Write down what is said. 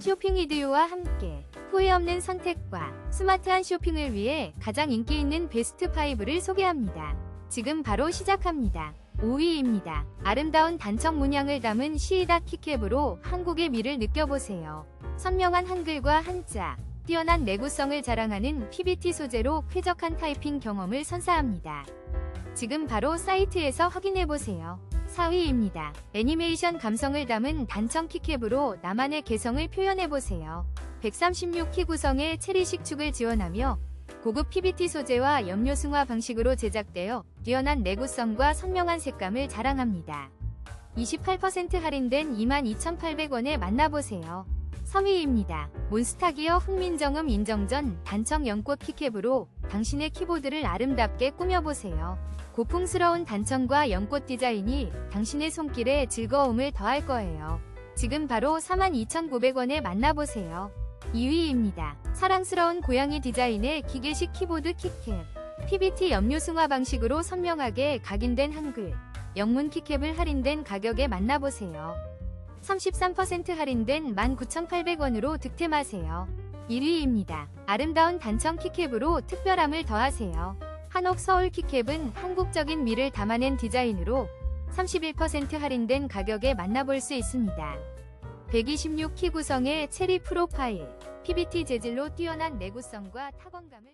쇼핑 이디오와 함께 후회 없는 선택과 스마트한 쇼핑을 위해 가장 인기 있는 베스트 5를 소개합니다. 지금 바로 시작합니다. 5위입니다. 아름다운 단청 문양을 담은 시이다 키캡으로 한국의 미를 느껴보세요. 선명한 한글과 한자, 뛰어난 내구성을 자랑하는 PBT 소재로 쾌적한 타이핑 경험을 선사합니다. 지금 바로 사이트에서 확인해보세요. 4위입니다. 애니메이션 감성을 담은 단청 키캡으로 나만의 개성을 표현해보세요. 136키 구성의 체리식 축을 지원하며 고급 PBT 소재와 염료 승화 방식으로 제작되어 뛰어난 내구성과 선명한 색감을 자랑합니다. 28% 할인된 22,800원에 만나보세요. 3위입니다. 몬스타기어 훈민정음 인정전 단청 연꽃 키캡으로 당신의 키보드를 아름답게 꾸며보세요. 고풍스러운 단청과 연꽃 디자인이 당신의 손길에 즐거움을 더할 거예요. 지금 바로 42,900원에 만나보세요. 2위입니다. 사랑스러운 고양이 디자인의 기계식 키보드 키캡. PBT 염료 승화 방식으로 선명하게 각인된 한글. 영문 키캡을 할인된 가격에 만나보세요. 33% 할인된 19,800원으로 득템하세요. 1위입니다. 아름다운 단청 키캡으로 특별함을 더하세요. 한옥 서울 키캡은 한국적인 미를 담아낸 디자인으로 31% 할인된 가격에 만나볼 수 있습니다. 126키 구성의 체리 프로파일, PBT 재질로 뛰어난 내구성과 타건감을